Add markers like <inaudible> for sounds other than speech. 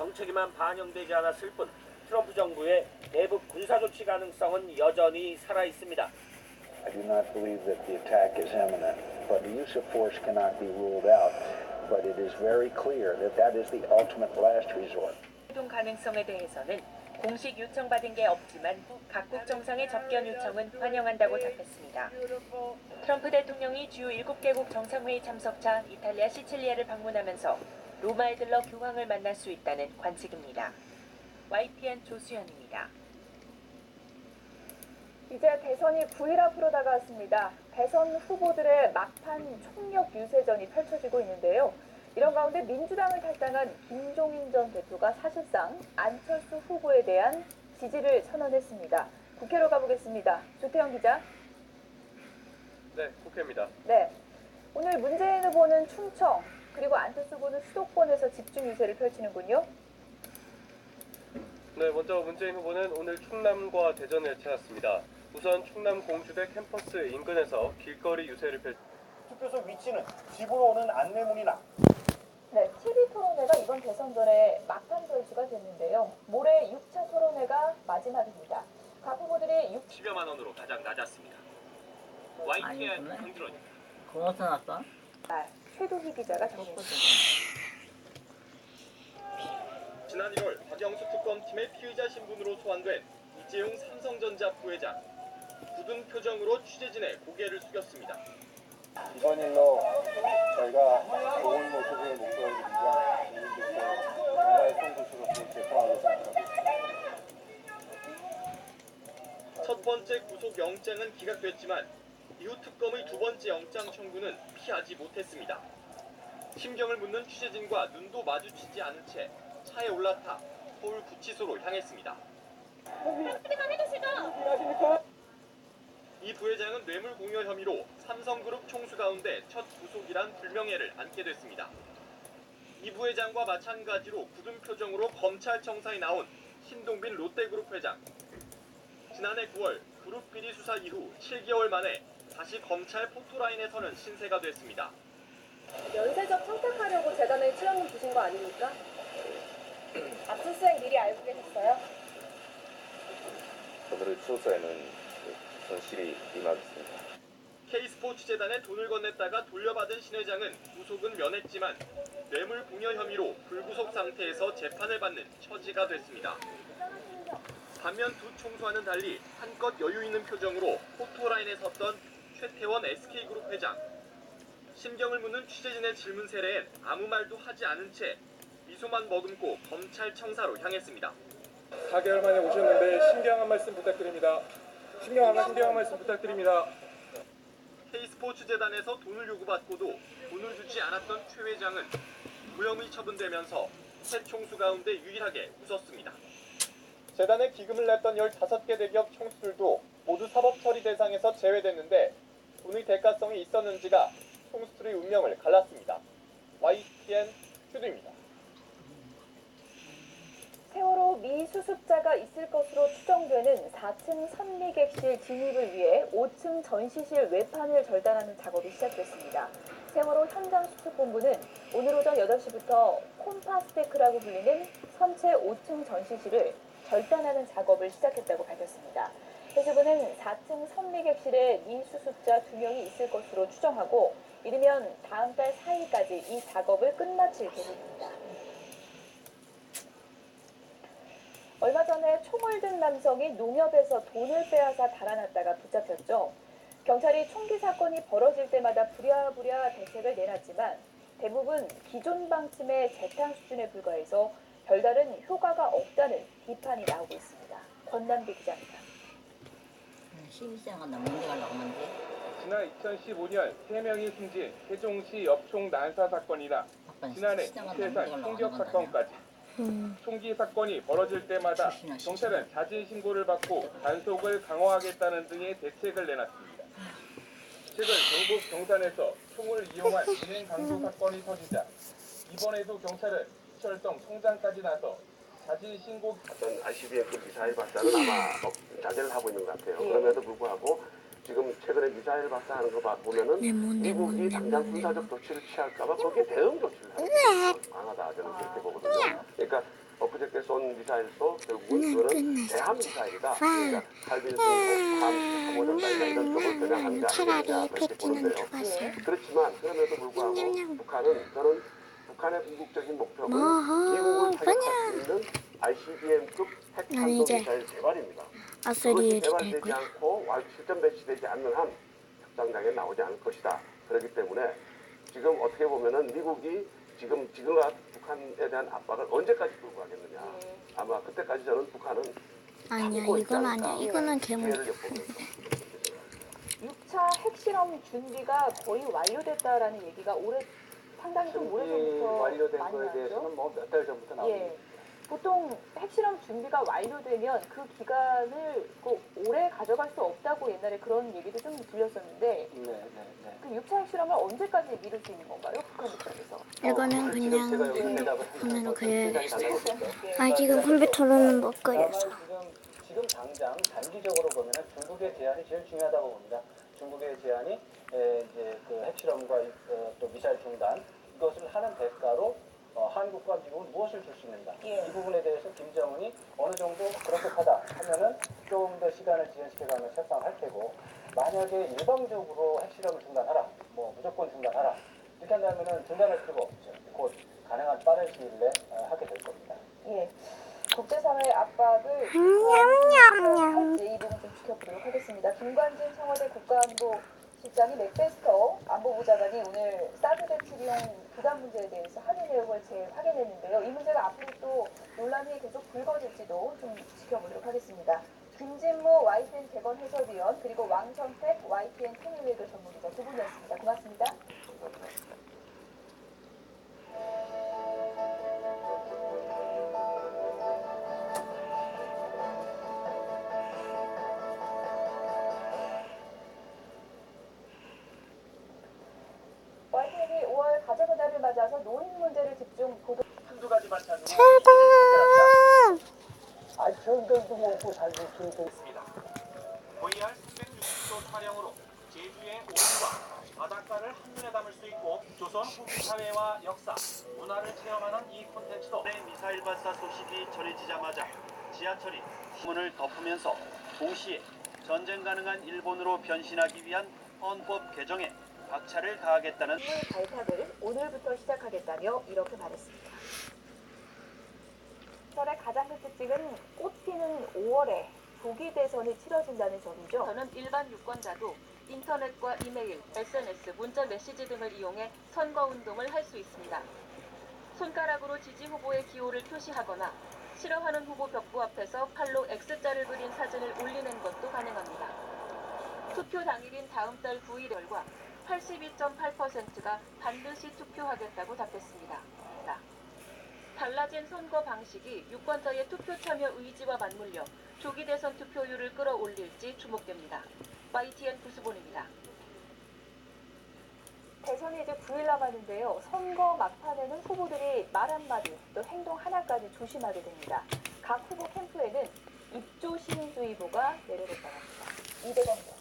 정책에만 반영되지 않았을 뿐 트럼프 정부의 대북 군사 조치 가능성은 여전히 살아 있습니다. I do not believe that the attack is imminent, but the use of force cannot be ruled out. But it is very clear that that is the ultimate last resort. 활동 가능성에 대해서는 공식 요청받은 게 없지만 각국 정상의 접견 요청은 환영한다고 답했습니다. 트럼프 대통령이 주요 7개국 정상회의 참석차 이탈리아 시칠리아를 방문하면서 로마에 들러 교황을 만날 수 있다는 관측입니다. YTN 조수연입니다. 이제 대선이 9일 앞으로 다가왔습니다. 대선 후보들의 막판 총력 유세전이 펼쳐지고 있는데요. 이런 가운데 민주당을 탈당한 김종인 전 대표가 사실상 안철수 후보에 대한 지지를 선언했습니다. 국회로 가보겠습니다. 조태영 기자. 네, 국회입니다. 네. 오늘 문재인 후보는 충청, 그리고 안철수 후보는 수도권에서 집중 유세를 펼치는군요. 네, 먼저 문재인 후보는 오늘 충남과 대전을 찾았습니다. 우선 충남 공주대 캠퍼스 인근에서 길거리 유세를 펼. 투표소 위치는 집으로 오는 안내문이나 네, TV 토론회가 이번 대선 전에 막판 전수가 됐는데요. 모레 6차 토론회가 마지막입니다. 각 후보들이 6 10여만 원으로 가장 낮았습니다. YTN 강준원입니다. 고마서 났어? 달 최도희 기자가 전했습니다. 지난 1월 박영수 특검팀의 피의자 신분으로 소환된 이재용 삼성전자 부회장. 굳은 표정으로 취재진의 고개를 숙였습니다. 이번 일로 저희가 좋은 모습을 국민들께 정말 있습니다. 첫 번째 구속 영장은 기각됐지만 이후 특검의 두 번째 영장 청구는 피하지 못했습니다. 심경을 묻는 취재진과 눈도 마주치지 않은 채 차에 올라타 서울 구치소로 향했습니다. 이 부회장은 뇌물 공여 혐의로 삼성그룹 총수 가운데 첫 구속이란 불명예를 안게 됐습니다. 이 부회장과 마찬가지로 굳은 표정으로 검찰청사에 나온 신동빈 롯데그룹 회장. 지난해 9월 그룹 비리 수사 이후 7개월 만에 다시 검찰 포토라인에 서는 신세가 됐습니다. 연쇄적 청탁하려고 재단에 출연금 주신 거 아닙니까? <clears throat> 압수수색 미리 알고 계셨어요? 오늘 수소에는 손실이 임하겠습니다. K스포츠 재단에 돈을 건넸다가 돌려받은 신 회장은 구속은 면했지만 뇌물 공여 혐의로 불구속 상태에서 재판을 받는 처지가 됐습니다. 반면 두 총수와는 달리 한껏 여유 있는 표정으로 포토라인에 섰던 최태원 SK그룹 회장. 심경을 묻는 취재진의 질문 세례엔 아무 말도 하지 않은 채 미소만 머금고 검찰청사로 향했습니다. 4개월 만에 오셨는데 신경 한 말씀 부탁드립니다. 신경 한, 신경 한 말씀 부탁드립니다. K스포츠 재단에서 돈을 요구받고도 돈을 주지 않았던 최 회장은 무혐의 처분되면서 새 총수 가운데 유일하게 웃었습니다. 재단에 기금을 냈던 15개 대기업 총수들도 모두 사법 처리 대상에서 제외됐는데 돈의 대가성이 있었는지가 총수들의 운명을 갈랐습니다. YTN 휴드입니다. 세월호 미 수습자가 있을 것으로 추정되는 4층 선미객실 진입을 위해 5층 전시실 외판을 절단하는 작업이 시작됐습니다. 세월호 현장 수습본부는 오늘 오전 8시부터 콤파스테크라고 불리는 선체 5층 전시실을 절단하는 작업을 시작했다고 밝혔습니다. 해수부는 4층 선미객실에 미 수습자 2명이 있을 것으로 추정하고 이르면 다음 달 4일까지 이 작업을 끝마칠 계획입니다. 얼마 전에 총을 든 남성이 농협에서 돈을 빼앗아 달아났다가 붙잡혔죠. 경찰이 총기 사건이 벌어질 때마다 부랴부랴 대책을 내놨지만 대부분 기존 방침의 재탕 수준에 불과해서 별다른 효과가 없다는 비판이 나오고 있습니다. 권남비 기자입니다. 12세가 넘는 데 가려고 하는데 지난 2015년 3명이 숨진 세종시 엽총 난사 사건이나 아빠는 지난해 넘는 데 이태산 총격 거? 사건까지 총기 사건이 벌어질 때마다 경찰은 자진 신고를 받고 단속을 강화하겠다는 등의 대책을 내놨습니다. 최근 경북 경산에서 총을 이용한 진행 강도 사건이 터지자 이번에도 경찰은 시철성 총장까지 나서 자진 신고 어떤 ICBM 그 미사일 발사는 아마 어, 자제를 하고 있는 것 같아요. 그럼에도 불구하고 지금 최근에 미사일 발사하는 거 봐- 보면은 미국이 당장 군사적 조치를 취할까봐 거기에 대응 조치를 하는 게 강하다 저는 그렇게 보거든요. 그러니까 그저께 쏜 미사일도 결국은 그거는 대함 미사일이다. 그러니까 칼빈 승부, 밤, 모전단이나 이런 쪽을 겨냥한 게 아니냐 그렇게 보는데요. 그렇지만 그럼에도 불구하고 북한은 저는 북한의 궁극적인 목표는 미국을 타격할 수 있는 ICBM급 핵탄도 미사일 개발입니다. 그것이 아싸리엘이 될 개발되지 거야. 않고 와- 실전 배치되지 않는 한 협상장에 나오지 않을 것이다. 그렇기 때문에 지금 어떻게 보면은 미국이 지금 지금과 북한에 대한 압박을 언제까지 끌고 가겠느냐. 아마 그때까지 저는 북한은 아니야, 참고 있지 이건 않을까. 아니야. 이거는 괴물. 기회를 엿보면서. 6차 핵실험 준비가 거의 완료됐다라는 얘기가 올해 상당히 좀 오래전부터 완료된 많이 거에. 대해서는 뭐몇 달 전부터 나오고 예. 보통 핵실험 준비가 완료되면 그 기간을 그 오래 가져갈 수 없다고 옛날에 그런 얘기도 좀 들렸었는데 네, 네, 네. 그 6차 핵실험을 언제까지 미룰 수 있는 건가요? 북한 입장에서. 이거는 지금 제가 그냥 그려야겠어. 예. 아, 지금 컴퓨터로는 못 그려서. 지금 지금 당장 단기적으로 보면 중국의 제안이 제일 중요하다고 봅니다. 중국의 제안이 에, 이제 그 핵실험과 어, 또 미사일 중단 이것을 하는 대가로 어, 한국과 미국은 무엇을 줄 수 있는가 예. 이 부분에 대해서 김정은이 어느 정도 그렇게하다 하면은 조금 더 시간을 지연시켜가면서 협상을 할 테고 만약에 일방적으로 핵실험을 중단하라 뭐 무조건 중단하라 이렇게 한다면은 중단할 필요가 없죠. 곧 가능한 빠른 시일 내에 어, 하게 될 겁니다. 예. 국제사회의 압박을 이 부분 좀 지켜보도록 하겠습니다. 김관진 청와대 국가안보 실장이 맥베스터 안보보좌관이 오늘 사드 대출용 부담 문제에 대해서 합의 내용을 재확인했는데요. 이 문제가 앞으로 또 논란이 계속 불거질지도 좀 지켜보도록 하겠습니다. 김진모 YTN 개건 해설위원 그리고 왕선택 YTN 통일외교 전문기자 두 분이었습니다. 고맙습니다. 아, 저들도 먹고 살고 저도 있습니다. VR 360도 촬영으로 제주의 오름과 바닷가를 한눈에 담을 수 있고 조선 후기 사회와 역사, 문화를 체험하는 이 콘텐츠도 내 미사일 발사 소식이 전해지자마자 지하철이 문을 덮으면서 동시에 전쟁 가능한 일본으로 변신하기 위한 헌법 개정에 박차를 가하겠다는 발탁을 오늘부터 시작하겠다며 이렇게 말했습니다. 설의 가장 큰 특징은 꽃 피는 5월에 조기 대선이 치러진다는 점이죠. 저는 일반 유권자도 인터넷과 이메일, SNS, 문자 메시지 등을 이용해 선거 운동을 할 수 있습니다. 손가락으로 지지 후보의 기호를 표시하거나 싫어하는 후보 벽부 앞에서 팔로 X자를 그린 사진을 올리는 것도 가능합니다. 투표 당일인 다음 달 9일 결과 82.8%가 반드시 투표하겠다고 답했습니다. 달라진 선거 방식이 유권자의 투표 참여 의지와 맞물려 조기 대선 투표율을 끌어올릴지 주목됩니다. YTN 구수본입니다. 대선이 이제 9일 남았는데요. 선거 막판에는 후보들이 말 한마디 또 행동 하나까지 조심하게 됩니다. 각 후보 캠프에는 입조 시민주의보가 내려졌다고 합니다. 이대건.